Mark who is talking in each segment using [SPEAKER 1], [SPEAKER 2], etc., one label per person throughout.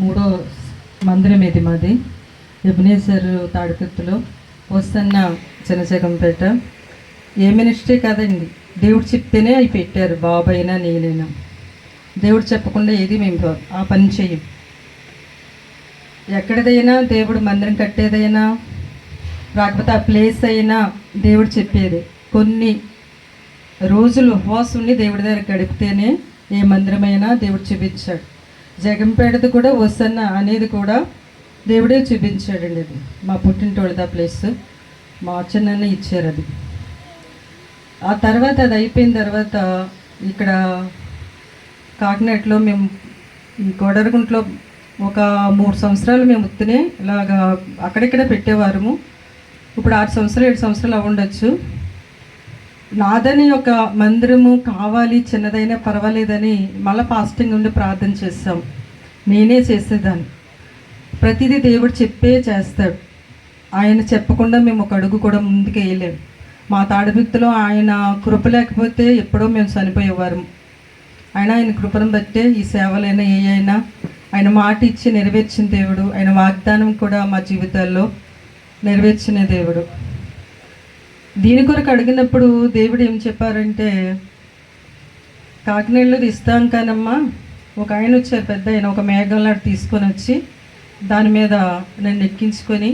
[SPEAKER 1] మూడో మందిరం ఇది మాది. ఎబినేశ్వర్ తాడికత్తులో వస్తున్న చిన్నజగంపేట ఏ మినిస్ట్రీ కాదండి. దేవుడు చెప్తేనే అవి పెట్టారు బాబు అయినా నేనైనా. దేవుడు చెప్పకుండా ఏది మేము ఆ పని చెయ్యం. ఎక్కడిదైనా దేవుడు మందిరం కట్టేదైనా రాకపోతే ఆ ప్లేస్ అయినా దేవుడు చెప్పేది. కొన్ని రోజులు ఉపవాసం ఉండి దేవుడి దగ్గర గడిపితేనే ఏ మందిరమైనా దేవుడు చూపించాడు. జగంపేటది కూడా వసన్న అనేది కూడా దేవుడే చూపించాడండి అది. మా పుట్టినటోళ్ళది ఆ ప్లేస్. మా అచ్చన్న ఇచ్చారు అది. ఆ తర్వాత అది అయిపోయిన తర్వాత ఇక్కడ కాకినాడలో మేము ఈ కోడరగుంట్లో ఒక మూడు సంవత్సరాలు మేము ఉత్తినే ఇలాగా అక్కడిక్కడ పెట్టేవారము. ఇప్పుడు ఆరు సంవత్సరాలు ఏడు సంవత్సరాలు అవ్వండొచ్చు. నాదని ఒక మందిరము కావాలి చిన్నదైనా పర్వాలేదని మళ్ళీ ఫాస్టింగ్ ఉండి ప్రార్థన చేస్తాం. నేనే చేసేదాన్ని. ప్రతిదీ దేవుడు చెప్పే చేస్తాడు. ఆయన చెప్పకుండా మేము ఒక అడుగు కూడా ముందుకు వేయలేము మా తాడిపిత్తులో ఆయన కృప లేకపోతే ఎప్పుడో మేము చనిపోయేవారు. ఆయన ఆయన కృపను బట్టే ఈ సేవలైనా ఏ అయినా ఆయన మాట ఇచ్చి నెరవేర్చిన దేవుడు ఆయన వాగ్దానం కూడా మా జీవితాల్లో నెరవేర్చిన దేవుడు. దీని కొరకు అడిగినప్పుడు దేవుడు ఏం చెప్పారంటే కాకినాడలో ఇస్తాం కానమ్మా ఒక ఆయన వచ్చారు పెద్ద ఆయన ఒక మేఘం లాంటి తీసుకొని వచ్చి దాని మీద నన్ను ఎక్కించుకొని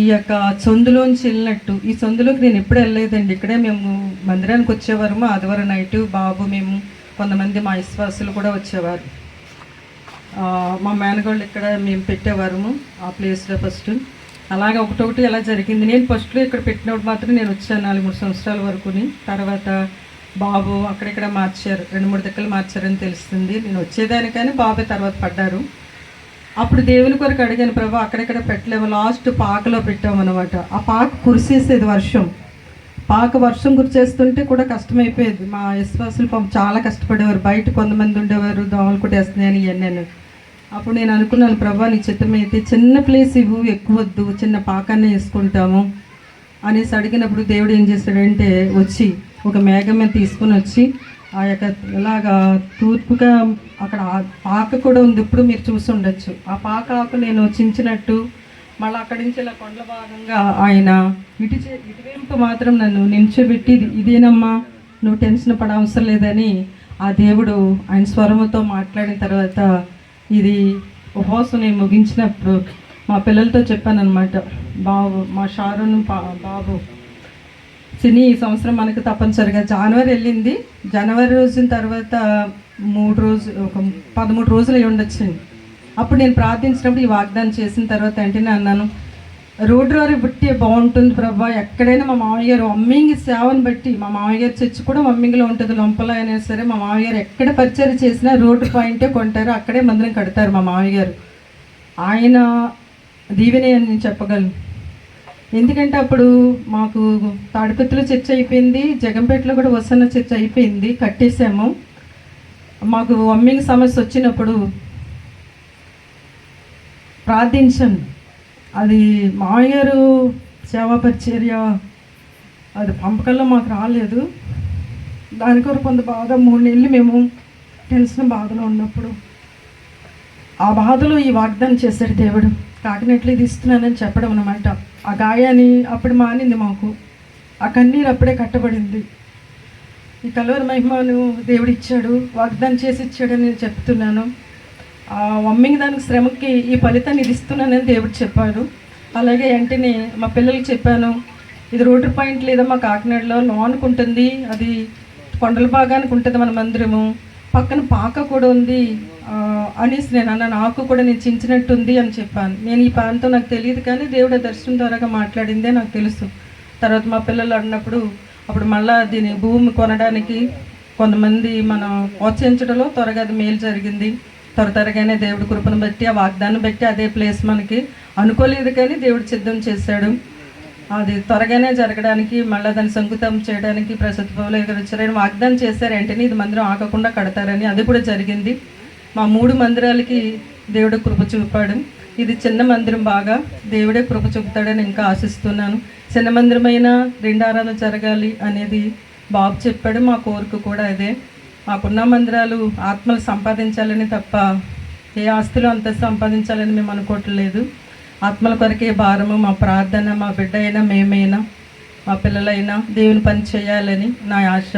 [SPEAKER 1] ఈ యొక్క చొందులోంచి వెళ్ళినట్టు. ఈ చొందులోకి నేను ఎప్పుడు వెళ్ళలేదండి. ఇక్కడే మేము మందిరానికి వచ్చేవారము. ఆదివారం నైట్ బాబు మేము కొంతమంది మా విశ్వాసులు కూడా వచ్చేవారు. మా మేనగాళ్ళు ఇక్కడ మేము పెట్టేవారము ఆ ప్లేస్లో ఫస్ట్ అలాగే ఒకటొకటి ఇలా జరిగింది. నేను ఫస్ట్లో ఇక్కడ పెట్టినప్పుడు మాత్రం నేను వచ్చాను నాలుగు మూడు సంవత్సరాల వరకుని. తర్వాత బాబు అక్కడిక్కడ మార్చారు. రెండు మూడు దిక్కలు మార్చారని తెలుస్తుంది. నేను వచ్చేదానికని బాబే తర్వాత పడ్డారు. అప్పుడు దేవుని కొరకు అడిగాను ప్రభా అక్కడెక్కడ పెట్టలేము? లాస్ట్ పాకలో పెట్టామన్నమాట. ఆ పాక కురిసేసేది వర్షం. పాక వర్షం కురిచేస్తుంటే కూడా కష్టమైపోయేది. మా విశ్వాసులు పాపం చాలా కష్టపడేవారు. బయట కొంతమంది ఉండేవారు దోమలు కొట్టేస్తున్నాయని ఇవన్నీ అప్పుడు నేను అనుకున్నాను ప్రభా నీ చిత్తం అయితే చిన్న ప్లేస్ ఇవ్వు ఎక్కువ వద్దు చిన్న పాకాన్ని వేసుకుంటాము. అనేసి అడిగినప్పుడు దేవుడు ఏం చేశాడంటే వచ్చి ఒక మేఘం తీసుకుని వచ్చి ఆ యొక్క ఇలాగా తూర్పుగా అక్కడ పాక కూడా ఉంది ఇప్పుడు మీరు చూసి ఉండొచ్చు. ఆ పాక ఆకు నేను చించినట్టు మళ్ళీ అక్కడి నుంచి ఇలా కొండల భాగంగా ఆయన ఇటు చే- ఇటువైపు మాత్రం నన్ను నిల్చోబెట్టి ఇదేనమ్మా నువ్వు టెన్షన్ పడ అవసరం లేదని ఆ దేవుడు ఆయన స్వరముతో మాట్లాడిన తర్వాత ఇది ఉపవాసం నేను ముగించినప్పుడు మా పిల్లలతో చెప్పానమాట బాబు మా షారును పా- బాబు సినీ ఈ సంవత్సరం మనకు తప్పనిసరిగా జనవరి వెళ్ళింది. జనవరి రోజున తర్వాత మూడు రోజు ఒక పదమూడు రోజులు అయ్యి ఉండొచ్చండి అప్పుడు నేను ప్రార్థించినప్పుడు ఈ వాగ్దానం చేసిన తర్వాత వెంటనే అన్నాను రోడ్డు వారి బట్టి బాగుంటుంది ప్రభా. ఎక్కడైనా మా మామయ్య గారు అమ్మింగి సేవను బట్టి మా మామయ్య గారు చర్చి కూడా మమ్మింగ్లో ఉంటుంది. లొంపల అయినా సరే మా మామయ్య గారు ఎక్కడ పరిచయం చేసినా రోడ్డు పాయింటే కొంటారు. అక్కడే మందిరం కడతారు మా మామయ్య గారు ఆయన దీవెనే అని నేను చెప్పగలను. ఎందుకంటే అప్పుడు మాకు తాడిపత్రిలో చర్చ అయిపోయింది జగంపేటలో కూడా వసన్న చర్చ అయిపోయింది కట్టేసాము మాకు అమ్మింగ్ సమస్య వచ్చినప్పుడు ప్రార్థించాను. అది మాయగారు సేవా పరిచర్య అది పంపకంలో మాకు రాలేదు. దాని కొరకు కొంత బాధ మూడు నెలలు మేము టెన్షన్ బాధలో ఉన్నప్పుడు. ఆ బాధలో ఈ వాగ్దానం చేశాడు దేవుడు. కాకినట్లు ఇది ఇస్తున్నానని చెప్పడం అనమాట ఆ గాయాన్ని అప్పుడు మానింది మాకు. ఆ కన్నీరు అప్పుడే కట్టబడింది. ఈ కలవర మహిమను దేవుడు ఇచ్చాడు. వాగ్దానం చేసి ఇచ్చాడని నేను చెప్తున్నాను. ఆ వమ్మింగ్ దానికి శ్రమకి ఈ ఫలితాన్ని ఇది ఇస్తున్నానని దేవుడు చెప్పాడు. అలాగే వెంటనే మా పిల్లలకి చెప్పాను ఇది రోడ్డు పాయింట్ లేదా మా కాకినాడలో లోనికి ఉంటుంది అది కొండల భాగానికి ఉంటుంది మన మందిరము పక్కన పాక కూడా ఉంది అనేసి నేను అన్నాను నాకు కూడా నేను చించినట్టుంది అని చెప్పాను. నేను ఈ ప్రాంతం నాకు తెలియదు కానీ దేవుడు దర్శనం ద్వారాగా మాట్లాడిందే నాకు తెలుసు. తర్వాత మా పిల్లలు అన్నప్పుడు అప్పుడు మళ్ళీ దీని భూమి కొనడానికి కొంతమంది మనం ప్రోత్సహించడంలో త్వరగా అది మేలు జరిగింది. త్వర త్వరగానే దేవుడి కృపను బట్టి ఆ వాగ్దానం బట్టి అదే ప్లేస్ మనకి అనుకోలేదు కానీ దేవుడు సిద్ధం చేశాడు. అది త్వరగానే జరగడానికి మళ్ళీ దాన్ని సంకుతం చేయడానికి ప్రస్తుత పౌలు గారు వచ్చారని వాగ్దానం చేశారు. వెంటనే ఇది మందిరం ఆగకుండా కడతారని. అది కూడా జరిగింది. మా మూడు మందిరాలకి దేవుడు కృప చూపాడు. ఇది చిన్న మందిరం బాగా దేవుడే కృప చూపుతాడని ఇంకా ఆశిస్తున్నాను. చిన్న మందిరమైనా రెండు ఆరాధన జరగాలి అనేది బాబు చెప్పాడు. మా కోరిక కూడా అదే. మాకున్న మందిరాలు ఆత్మలు సంపాదించాలని తప్ప ఏ ఆస్తులు అంత సంపాదించాలని మేము అనుకోవట్లేదు. ఆత్మల కొరకే భారము మా ప్రార్థన మా బిడ్డ అయినా మేమైనా మా పిల్లలైనా దేవుని పని చేయాలని నా ఆశ.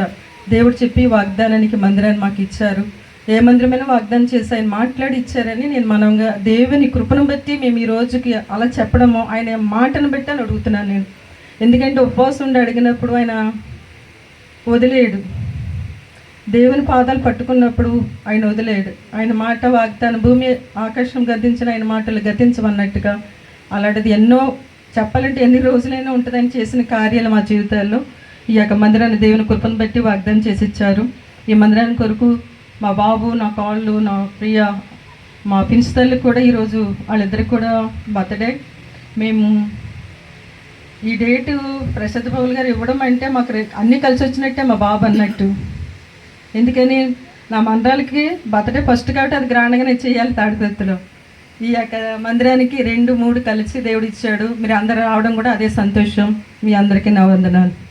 [SPEAKER 1] దేవుడు చెప్పి వాగ్దానానికి మందిరాన్ని మాకు ఇచ్చారు. ఏ మందిరమైనా వాగ్దానం చేసి ఆయన మాట్లాడి ఇచ్చారని నేను మనంగా దేవుని కృపను బట్టి మేము ఈ రోజుకి అలా చెప్పడము ఆయన మాటను బట్టి అని అడుగుతున్నాను నేను. ఎందుకంటే ఉపవాసం ఉండి అడిగినప్పుడు ఆయన వదిలేడు. దేవుని పాదాలు పట్టుకున్నప్పుడు ఆయన వదిలేడు. ఆయన మాట వాగ్దాన భూమి ఆకాశం గద్దించిన ఆయన మాటలు గతించమన్నట్టుగా అలాంటిది ఎన్నో చెప్పాలంటే ఎన్ని రోజులైనా ఉంటుందని చేసిన కార్యాలు మా జీవితాల్లో ఈ యొక్క మందిరాన్ని దేవుని కృపను బట్టి వాగ్దానం చేసి ఇచ్చారు. ఈ మందిరాన్ని కొరకు మా బాబు నా కాళ్ళు నా ప్రియ మా పిన్స్ తల్లి కూడా ఈరోజు వాళ్ళిద్దరికి కూడా బర్త్డే. మేము ఈ డేటు ప్రసాద్ బాబుల్ గారు ఇవ్వడం అంటే మాకు రె- అన్నీ కలిసి వచ్చినట్టే మా బాబు అన్నట్టు. ఎందుకని నా మందిరాలకి బర్త్డే ఫస్ట్ కాబట్టి అది గ్రాండ్గానే చేయాలి తాడిపత్రిలో ఈ యొక్క మందిరానికి రెండు మూడు కలిసి దేవుడు ఇచ్చాడు. మీరు అందరు రావడం కూడా అదే సంతోషం. మీ అందరికీ నా వందనాలు.